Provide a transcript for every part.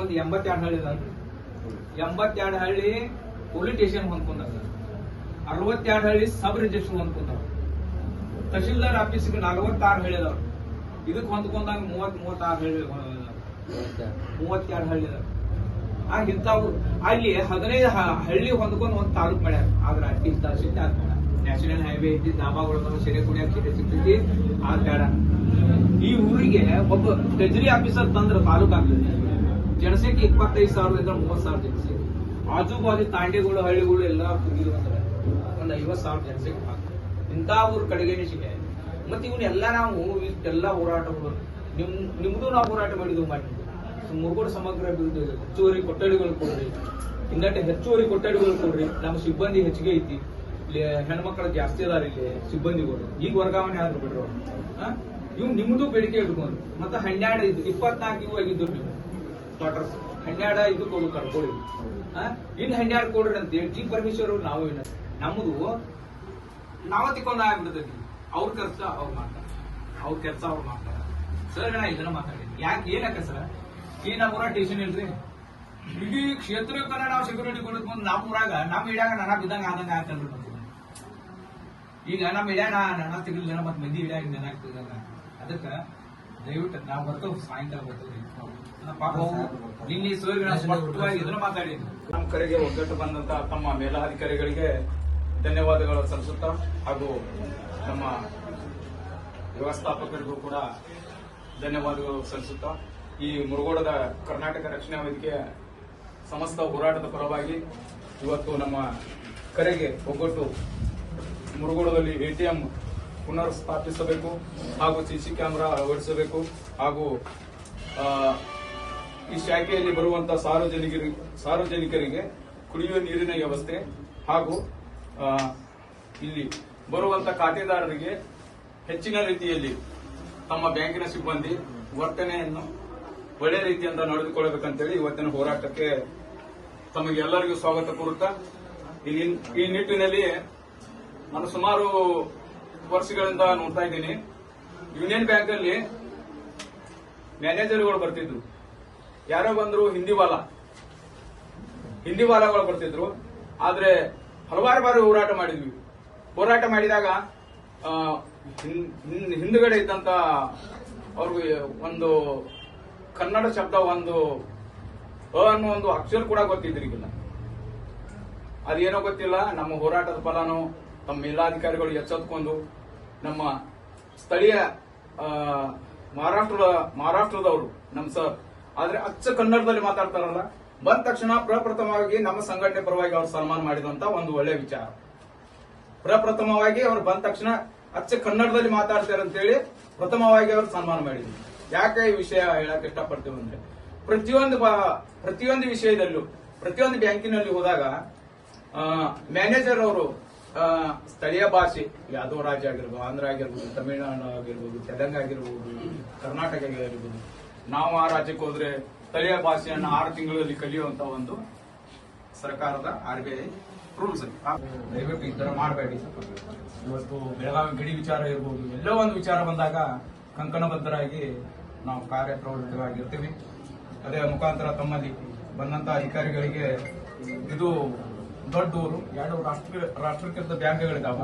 ಒಂದು ಎಂಬತ್ತೆರಡು ಹಳ್ಳಿ ಅದ ಎಂಬತ್ತೆರಡು ಹಳ್ಳಿ ಪೊಲೀಸ್ ಸ್ಟೇಷನ್ ಹೊಂದ್ಕೊಂಡಾಗ ಅರವತ್ತೆರಡು ಹಳ್ಳಿ ಸಬ್ ರಿಜಿಸ್ಟರ್ ಹೊಂದ್ಕೊಂಡಾವ ತಹಶೀಲ್ದಾರ್ ಆಫೀಸ್ಗೆ ನಲವತ್ತಾರು ಹಳ್ಳಿ ಅದಾವ ಇದಕ್ಕೆ ಹೊಂದ್ಕೊಂಡಾಗ ಮೂವತ್ ಮೂವತ್ತಾರು ಹಳ್ಳಿ ಮೂವತ್ತೆರಡು ಹಳ್ಳಿ ಅದಾವ. ಆ ಇಂಥವು ಅಲ್ಲಿ ಹದಿನೈದು ಹಳ್ಳಿ ಹೊಂದ್ಕೊಂಡು ಒಂದು ತಾಲೂಕ್ ಮಾಡ್ಯಾರ. ಆದ್ರೆ ಅಡ್ಡಿ ತಹಶೀಲ್ ನ್ಯಾಷನಲ್ ಹೈವೇ ಐತಿ ದಾಬಾಗಳು ಸೆರೆ ಕುಡಿಯಾಕ ಸೀರೆ ಸಿಗ್ತೈತಿ. ಬೇಡ. ಈ ಊರಿಗೆ ಒಬ್ಬ ಟ್ರೆಜರಿ ಆಫೀಸರ್ ತಂದ್ರೆ ತಾಲೂಕ್ ಆಗ್ತದೆ. ಜನಸಂಖ್ಯೆ ಇಪ್ಪತ್ತೈದು ಸಾವಿರದಿಂದ ಮೂವತ್ತು ಸಾವಿರ ಜನಸಂಖ್ಯೆ. ಆಜು ಬಾಜು ತಾಂಡೆಗಳು, ಹಳ್ಳಿಗಳು ಎಲ್ಲ ಕುಗಿರುವಂತಾರೆ ಒಂದು ಐವತ್ತು ಐವತ್ ಸಾವಿರ ಜನಸಂಖ್ಯೆ ಆಗ್ತದೆ. ಇಂಥ ಊರ ಕಡೆಗೇನೆ ಸಿಗ. ಮತ್ತೆ ಇವನ್ನೆಲ್ಲ ನಾವು ಇಷ್ಟೆಲ್ಲ ಹೋರಾಟಗಳು. ನಿಮ್, ನಿಮ್ದು ನಾವು ಹೋರಾಟ ಮಾಡಿದ್ವಿ ಮಾಡಿ ಮುರುಗೋಡು ಸಮಗ್ರ ಅಭಿವೃದ್ಧಿ ಹೆಚ್ಚುವರಿ ಕೊಠಡಿಗಳು ಕೊಡ್ರಿ. ಇನ್ನಟ್ಟು ಹೆಚ್ಚುವರಿ ಕೊಠಡಿಗಳು ಕೊಡ್ರಿ. ನಮ್ಮ ಸಿಬ್ಬಂದಿ ಹೆಚ್ಚಿಗೆ ಐತಿ. ಇಲ್ಲಿ ಹೆಣ್ಮಕ್ಳು ಜಾಸ್ತಿ ಅದಾರ ಇಲ್ಲಿ ಸಿಬ್ಬಂದಿಗಳು. ಈಗ ವರ್ಗಾವಣೆ ಆದ್ರು ಬಿಡ್ರಿ? ಇವ್ ನಿಮ್ದು ಬೇಡಿಕೆ ಇಟ್ಕೊಂಡು. ಮತ್ತೆ ಹನ್ನೆರಡು ಇದ್ದು ಇಪ್ಪತ್ನಾಲ್ಕು ಇವು ಆಗಿದ್ದು ನೀವು ಕ್ವಾರ್ಟರ್ಸ್ ಹನ್ನೆರಡ ಇದು ಕೊಡು ಕರ್ಕೊಳ್ಳಿ ಇನ್ ಹನ್ನೆರಡು ಕೊಡ್ರಿ ಅಂತ ಹೇಳಿ, ಜಿ ಪರಮೇಶ್ವರ್ ನಾವು ಏನ ನಮ್ಮದು ನಾವ ತಿಕ್ಕೊಂಡ ಆಗ್ಬಿಡ್ತೈತಿ. ಅವ್ರ ಕೆಲಸ ಅವ್ರು ಮಾಡ್ತಾರೆ. ಅವ್ರ ಕೆಲಸ ಅವ್ರು ಮಾಡ್ತಾರೆ. ಸರ್, ನಾ ಇದನ್ನ ಮಾತಾಡಿದ್ವಿ ಯಾಕೆ ಏನಕ್ಕ ಸರ್? ಈ ನಮ್ಮೂರ ಸ್ಟೇಷನ್ ಇಲ್ರಿ. ಇಡೀ ಕ್ಷೇತ್ರ ನಾವು ಸೆಕ್ಯೂರಿಟಿ ಕೊಡಕ್ ಬಂದು ನಮ್ಮ ಊರಾಗ ನಮ್ಮ ಇಡ್ಯಾಗ ನನ್ನ ಬಿದ್ದಂಗ ಆದಂಗ ಅಂದ್ರೆ ಈಗ ನಮ್ಮ ಇಡ್ಯಾಗ ನನ್ನ ತಿಂಗಳ ಜನ ಮತ್ತೆ ಮಂದಿ ಇಡ್ಯಾಗ ಆಗ್ತದಂಗ ಅದಕ್ಕ ದಯವಿಟ್ಟು ನಾವು ಬರ್ತೇವೆ ಸಾಯಂಕಾಲ ಬರ್ತೇವೆ ನಿನ್ನೆ ಸರ್ ಸ್ಪಷ್ಟವಾಗಿ ನಮ್ಮ ಕರೆಗೆ ಒಗ್ಗಟ್ಟು ಬಂದಂತ ತಮ್ಮ ಮೇಲಾಧಿಕಾರಿಗಳಿಗೆ ಧನ್ಯವಾದಗಳು ಸಲ್ಲಿಸುತ್ತಾ ಹಾಗೂ ನಮ್ಮ ವ್ಯವಸ್ಥಾಪಕರಿಗೂ ಕೂಡ ಧನ್ಯವಾದಗಳು ಸಲ್ಲಿಸುತ್ತಾ ಈ ಮುರುಗೋಡದ ಕರ್ನಾಟಕ ರಕ್ಷಣಾ ವೇದಿಕೆಯ ಸಮಸ್ತ ಹೋರಾಟದ ಪರವಾಗಿ ಇವತ್ತು ನಮ್ಮ ಕರೆಗೆ ಒಗ್ಗಟ್ಟು ಮುರುಗೋಡದಲ್ಲಿ ಎಟಿಎಂ ಪುನರ್ ಸ್ಥಾಪಿಸಬೇಕು ಹಾಗೂ ಸಿಸಿ ಕ್ಯಾಮೆರಾ ಅಳವಡಿಸಬೇಕು ಹಾಗೂ ಈ ಶಾಖೆಯಲ್ಲಿ ಬರುವಂತಹ ಸಾರ್ವಜನಿಕರಿಗೆ ಸಾರ್ವಜನಿಕರಿಗೆ ಕುಡಿಯುವ ನೀರಿನ ವ್ಯವಸ್ಥೆ ಹಾಗೂ ಇಲ್ಲಿ ಬರುವಂತ ಖಾತೆದಾರರಿಗೆ ಹೆಚ್ಚಿನ ರೀತಿಯಲ್ಲಿ ತಮ್ಮ ಬ್ಯಾಂಕಿನ ಸಿಬ್ಬಂದಿ ವರ್ತನೆಯನ್ನು ಒಳ್ಳೆ ರೀತಿಯಿಂದ ನಡೆದುಕೊಳ್ಳಬೇಕಂತೇಳಿ ಇವತ್ತಿನ ಹೋರಾಟಕ್ಕೆ ತಮಗೆ ಎಲ್ಲರಿಗೂ ಸ್ವಾಗತ ಕೋರುತ್ತಾ, ಈ ನಿಟ್ಟಿನಲ್ಲಿ ನಾನು ಸುಮಾರು ವರ್ಷಗಳಿಂದ ನೋಡ್ತಾ ಇದ್ದೀನಿ. ಯೂನಿಯನ್ ಬ್ಯಾಂಕ್ ಅಲ್ಲಿ ಮ್ಯಾನೇಜರ್ಗಳು ಬರ್ತಿದ್ರು. ಯಾರೋ ಬಂದ್ರು ಹಿಂದಿ ವಾಲ. ಹಿಂದಿ ವಾಲಗಳು ಬರ್ತಿದ್ರು. ಆದ್ರೆ ಹಲವಾರು ಬಾರಿ ಹೋರಾಟ ಮಾಡಿದ್ವಿ. ಹೋರಾಟ ಮಾಡಿದಾಗ ಹಿಂದುಗಡೆ ಇದ್ದಂತ ಅವ್ರಿಗೆ ಒಂದು ಕನ್ನಡ ಶಬ್ದ ಒಂದು ಅ ಅನ್ನೋ ಒಂದು ಅಕ್ಷರ ಕೂಡ ಗೊತ್ತಿದ್ರಿಗಿಲ್ಲ ಅದೇನೋ ಗೊತ್ತಿಲ್ಲ. ನಮ್ಮ ಹೋರಾಟದ ಫಲನು ತಮ್ಮ ಮೇಲಾಧಿಕಾರಿಗಳು ಎಚ್ಚೆತ್ಕೊಂಡು ನಮ್ಮ ಸ್ಥಳೀಯ ಮಹಾರಾಷ್ಟ್ರದ, ಮಹಾರಾಷ್ಟ್ರದವರು, ನಮ್ಮ ಸರ್ ಆದ್ರೆ ಅಚ್ಚ ಕನ್ನಡದಲ್ಲಿ ಮಾತಾಡ್ತಾರಲ್ಲ, ಬಂದ ತಕ್ಷಣ ಪ್ರಪ್ರಥಮವಾಗಿ ನಮ್ಮ ಸಂಘಟನೆ ಪರವಾಗಿ ಅವರು ಸನ್ಮಾನ ಮಾಡಿದಂತ ಒಂದು ಒಳ್ಳೆ ವಿಚಾರ. ಪ್ರಪ್ರಥಮವಾಗಿ ಅವರು ಬಂದ ತಕ್ಷಣ ಅಚ್ಚ ಕನ್ನಡದಲ್ಲಿ ಮಾತಾಡ್ತಾರೆ ಅಂತೇಳಿ ಪ್ರಥಮವಾಗಿ ಅವರು ಸನ್ಮಾನ ಮಾಡಿದ್ರು. ಯಾಕೆ ಈ ವಿಷಯ ಹೇಳಕ್ ಇಷ್ಟಪಡ್ತೇವೆ ಅಂದ್ರೆ, ಪ್ರತಿಯೊಂದು ಪ್ರತಿಯೊಂದು ವಿಷಯದಲ್ಲೂ, ಪ್ರತಿಯೊಂದು ಬ್ಯಾಂಕಿನಲ್ಲಿ ಹೋದಾಗ ಮ್ಯಾನೇಜರ್ ಅವರು ಸ್ಥಳೀಯ ಭಾಷೆ ಯಾದವ ರಾಜ್ಯ ಆಗಿರ್ಬೋದು, ಆಂಧ್ರ ಆಗಿರ್ಬೋದು, ತಮಿಳುನಾಡು ಆಗಿರ್ಬೋದು, ತೆಲಂಗ್ ಆಗಿರ್ಬೋದು, ಕರ್ನಾಟಕ ಆಗಿರ್ಬೋದು, ನಾವು ಆ ರಾಜ್ಯಕ್ಕೆ ಹೋದ್ರೆ ಸ್ಥಳೀಯ ಭಾಷೆಯನ್ನು ಆರು ತಿಂಗಳಲ್ಲಿ ಕಲಿಯುವಂತ ಒಂದು ಸರ್ಕಾರದ ಆರ್ ಬಿ ಐ ರೂಲ್ಸ್ ದಯವಿಟ್ಟು ಈ ತರ ಮಾಡಬೇಡಿ. ಇವತ್ತು ಬೆಳಗಾವಿ ಗಡಿ ವಿಚಾರ ಇರ್ಬೋದು, ಎಲ್ಲೋ ಒಂದು ವಿಚಾರ ಬಂದಾಗ ಕಂಕಣಬದ್ಧರಾಗಿ ನಾವು ಕಾರ್ಯಪ್ರವೃತ್ತವಾಗಿರ್ತೀವಿ ಅದೇ ಮುಖಾಂತರ ತಮ್ಮಲ್ಲಿ ಬಂದಂತ ಅಧಿಕಾರಿಗಳಿಗೆ ಇದು ದೊಡ್ಡ ಊರು ಎರಡು ರಾಷ್ಟ್ರ ರಾಷ್ಟ್ರೀಕೃತ ಬ್ಯಾಂಕ್ಗಳಿದಾವ.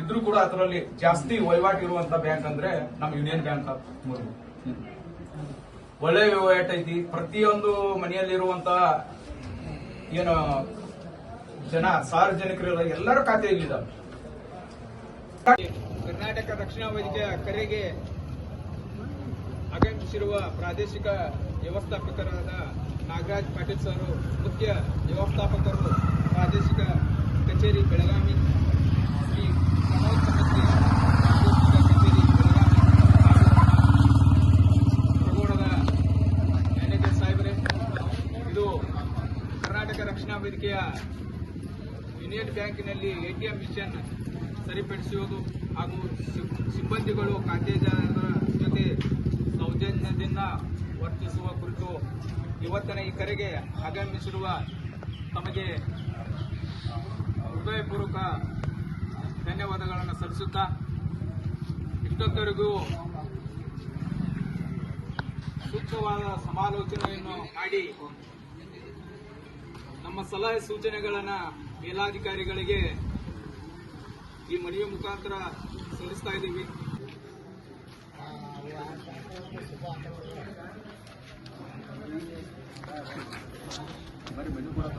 ಇದ್ರೂ ಕೂಡ ಅದರಲ್ಲಿ ಜಾಸ್ತಿ ವಹಿವಾಟು ಇರುವಂತ ಬ್ಯಾಂಕ್ ಅಂದ್ರೆ ನಮ್ಮ ಯೂನಿಯನ್ ಬ್ಯಾಂಕ್ ಮೂರು ಒಳ್ಳೆ ವಹಿವಾಟು ಐತಿ. ಪ್ರತಿಯೊಂದು ಮನೆಯಲ್ಲಿರುವಂತ ಏನು ಜನ ಸಾರ್ವಜನಿಕರು ಎಲ್ಲರ ಖಾತೆ ಇಲ್ಲಿದ್ದಾವೆ ಕರ್ನಾಟಕ ರಕ್ಷಣಾ ವೇದಿಕೆಯ ಕರೆಗೆ ಆಗಮಿಸಿರುವ ಪ್ರಾದೇಶಿಕ ವ್ಯವಸ್ಥಾಪಕರಾದ ನಾಗರಾಜ್ ಪಾಟೀಲ್ ಸರ್, ಮುಖ್ಯ ವ್ಯವಸ್ಥಾಪಕರು ಪ್ರಾದೇಶಿಕ ಕಚೇರಿ ಬೆಳಗಾವಿ ಮ್ಯಾನೇಜರ್ ಇದು ಕರ್ನಾಟಕ ರಕ್ಷಣಾ ವೇದಿಕೆಯ ಯೂನಿಯನ್ ಬ್ಯಾಂಕಿನಲ್ಲಿ ಎಟಿಎಂ ಮಿಷನ್ ಸರಿಪಡಿಸುವುದು ಹಾಗೂ ಸಿಬ್- ಸಿಬ್ಬಂದಿಗಳು ಖಾತೆದಾರರ ಜೊತೆ ಸೌಜನ್ಯದಿಂದ ವರ್ತಿಸುವ ಕುರಿತು ಇವತ್ತಿನ ಈ ಕರೆಗೆ ಆಗಮಿಸಿರುವ ತಮಗೆ ಹೃದಯಪೂರ್ವಕ ಧನ್ಯವಾದಗಳನ್ನು ಸಲ್ಲಿಸುತ್ತಾ ಇಷ್ಟೊತ್ತರಿಗೂ ಸೂಕ್ತವಾದ ಸಮಾಲೋಚನೆಯನ್ನು ಮಾಡಿ ನಮ್ಮ ಸಲಹೆ ಸೂಚನೆಗಳನ್ನು ಮೇಲಾಧಿಕಾರಿಗಳಿಗೆ ಈ ಮನೆಯ ಮುಖಾಂತರ ಸಲ್ಲಿಸ್ತಾ ಇದ್ದೀವಿ Thank you. మరి మెను కూడా